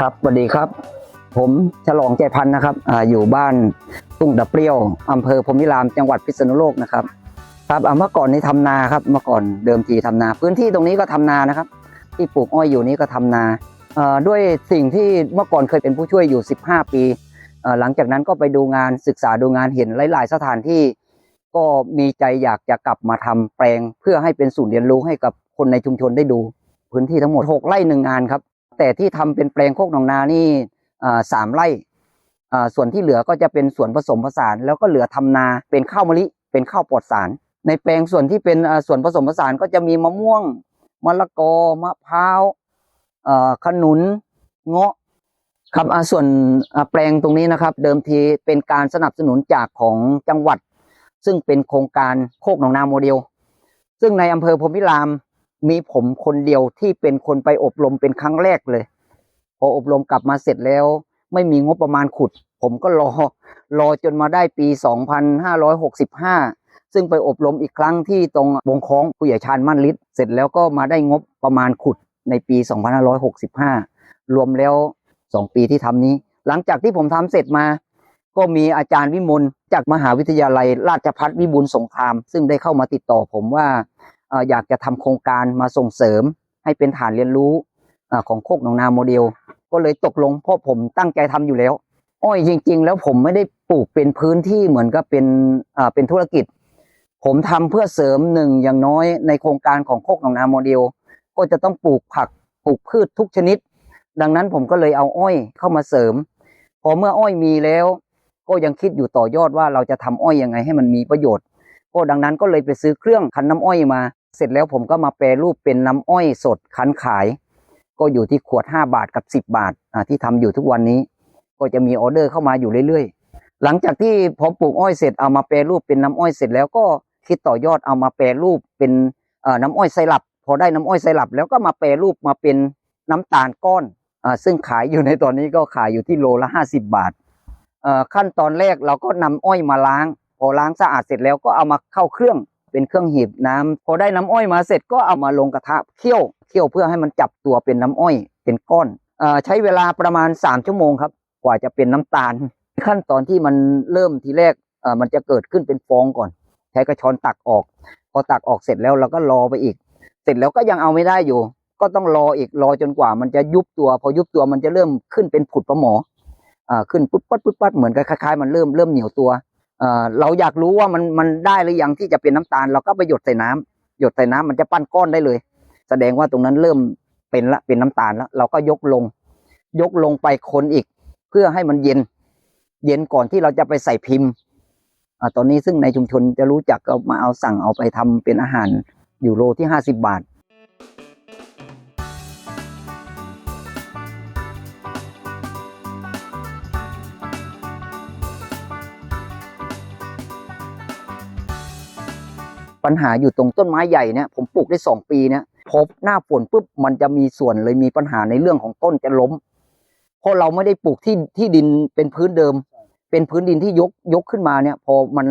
ครับสวัสดีครับ ผมฉลองใจพันธ์นะครับออยู่บ้านตุ้งดะเปรี้ยวอำเภอพรมิรามจังหวัดพิษณุโลกนะครับ ครับเมื่อก่อนนี้ทำนาครับ เมื่อก่อนเดิมทีทำนา พื้นที่ตรงนี้ก็ทำนานะครับ ที่ปลูกอ้อยอยู่นี้ก็ทำนาด้วยสิ่งที่เมื่อก่อนเคยเป็นผู้ช่วยอยู่ 15 ปี หลังจากนั้นก็ไปดูงานศึกษาดูงานเห็นหลาย ๆ สถานที่ ก็มีใจอยากจะกลับมาทำแปลง เพื่อให้เป็นศูนย์เรียนรู้ให้กับคนในชุมชนได้ดู พื้นที่ทั้งหมด 6ไร่หนึ่งงานครับ แต่ที่ทำเป็นแปลงโคกหนองนานี่สามไร่ส่วนที่เหลือก็จะเป็นส่วนผสมผสาน แล้วก็เหลือทำนาเป็นข้าวมะลิเป็นข้าวปลอดสาร ในแปลงส่วนที่เป็นส่วนผสมผสานก็จะมีมะม่วงมะละกอมะพร้าวขนุนเงาะครับส่วนแปลงตรงนี้นะครับ เดิมทีเป็นการสนับสนุนจากของจังหวัด ซึ่งเป็นโครงการโคกหนองนาโมเดล ซึ่งในอำเภอพรมพิราม มีผมคนเดียวที่เป็นคนไปอบรมเป็นครั้งแรกเลย พออบรมกลับมาเสร็จแล้ว ไม่มีงบประมาณขุด ผมก็รอ รอจนมาได้ปี 2565 ซึ่งไปอบรมอีกครั้งที่ตรงวงคล้องผู้ใหญ่ชาญมั่นฤทธิ์เสร็จแล้วก็มาได้งบประมาณขุดในปี 2565 รวมแล้ว 2 ปีที่ทำนี้ หลังจากที่ผมทำเสร็จมา ก็มีอาจารย์วิมลจากมหาวิทยาลัย ราชภัฏวิบูลสงคราม ซึ่งได้เข้ามาติดต่อผมว่า อยากจะทำโครงการมาส่งเสริมให้เป็นฐานเรียนรู้ของโคกหนองนาโมเดล ก็เลยตกลงเพราะผมตั้งใจทำอยู่แล้ว อ้อยจริง ๆ แล้วผมไม่ได้ปลูกเป็นพื้นที่เหมือนกับเป็นเป็นธุรกิจ ผมทำเพื่อเสริมหนึ่งอย่างน้อยในโครงการของโคกหนองนาโมเดล ก็จะต้องปลูกผักปลูกพืชทุกชนิด ดังนั้นผมก็เลยเอาอ้อยเข้ามาเสริม พอเมื่ออ้อยมีแล้ว ก็ยังคิดอยู่ต่อยอดว่าเราจะทำอ้อยยังไงให้มันมีประโยชน์ ก็ดังนั้นก็เลยไปซื้อเครื่องคั้นน้ำอ้อยมา เสร็จแล้วผมก็มาแปรรูปเป็นน้ำอ้อยสดคั้นขาย ก็อยู่ที่ขวด 5 บาทกับ 10 บาทที่ทำอยู่ทุกวันนี้ ก็จะมีออเดอร์เข้ามาอยู่เรื่อยๆ หลังจากที่พอปลูกอ้อยเสร็จเอามาแปรรูปเป็นน้ำอ้อยเสร็จแล้วก็คิดต่อยอดเอามาแปรรูปเป็นน้ำอ้อยไซรัปพอได้น้ำอ้อยไซรัปแล้วก็มาแปรรูปมาเป็นน้ำตาลก้อนอซึ่งขายอยู่ในตอนนี้ก็ขายอยู่ที่โลละ 50 บาทขั้นตอนแรกเราก็นำอ้อยมาล้าง พอล้างสะอาดเสร็จแล้วก็เอามาเข้าเครื่องเป็นเครื่องหีบน้ำพอได้น้ำอ้อยมาเสร็จก็เอามาลงกระทะเคี่ยวเคี่ยวเพื่อให้มันจับตัวเป็นน้ำอ้อยเป็นก้อนอใช้เวลาประมาณ 3 ชั่วโมงครับ กว่าจะเป็นน้ำตาล ขั้นตอนที่มันเริ่มทีแรกมันจะเกิดขึ้นเป็นฟองก่อน ใช้กระชอนตักออก พอตักออกเสร็จแล้วเราก็รอไปอีก เสร็จแล้วก็ยังเอาไม่ได้อยู่ ก็ต้องรออีกรอจนกว่ามันจะยุบตัว พอยุบตัวมันจะเริ่มขึ้นเป็นผุดประหมออขึ้นปุ๊บปั๊ดปุ๊บปั๊ดเหมือนกับคล้ายๆมันเริ่มเริ่มเหนียวตัว เราอยากรู้ว่ามันมันได้หรือยังที่จะเป็นน้ำตาล เราก็ไปหยดใส่น้ำหยดใส่น้ำมันจะปั้นก้อนได้เลย แสดงว่าตรงนั้นเริ่มเป็นละเป็นน้ำตาลแล้ว เราก็ยกลง ยกลงไปคนอีก เพื่อให้มันเย็น เย็นก่อนที่เราจะไปใส่พิมพ์อตอนนี้ซึ่งในชุมชนจะรู้จักก็มาเอาสั่งเอาไปทำเป็นอาหารอยู่โลที่ห้าสิบบาท ปัญหาอยู่ตรงต้นไม้ใหญ่เนี่ยผมปลูกได้สองปีเนี่ยพอหน้าฝนปุ๊บมันจะมีส่วนเลยมีปัญหาในเรื่องของต้นจะล้ม เพราะเราไม่ได้ปลูกที่ที่ดินเป็นพื้นเดิม เป็นพื้นดินที่ยกยกขึ้นมาเนี่ย พอมัน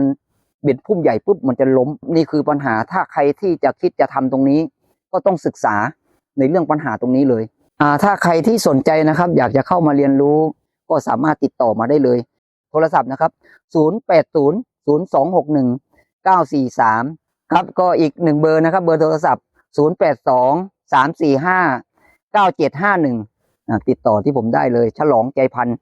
เบ็ดพุ่มใหญ่ปุ๊บมันจะล้มนี่คือปัญหาถ้าใครที่จะคิดจะทำตรงนี้ ก็ต้องศึกษาในเรื่องปัญหาตรงนี้เลยอ่าถ้าใครที่สนใจนะครับ อยากจะเข้ามาเรียนรู้ ก็สามารถติดต่อมาได้เลย โทรศัพท์นะครับ 080 0261 943 ครับก็อีกหนึ่งเบอร์นะครับ เบอร์โทรศัพท์ 082 345 9751 ติดต่อที่ผมได้เลย ฉลองใจพันธ์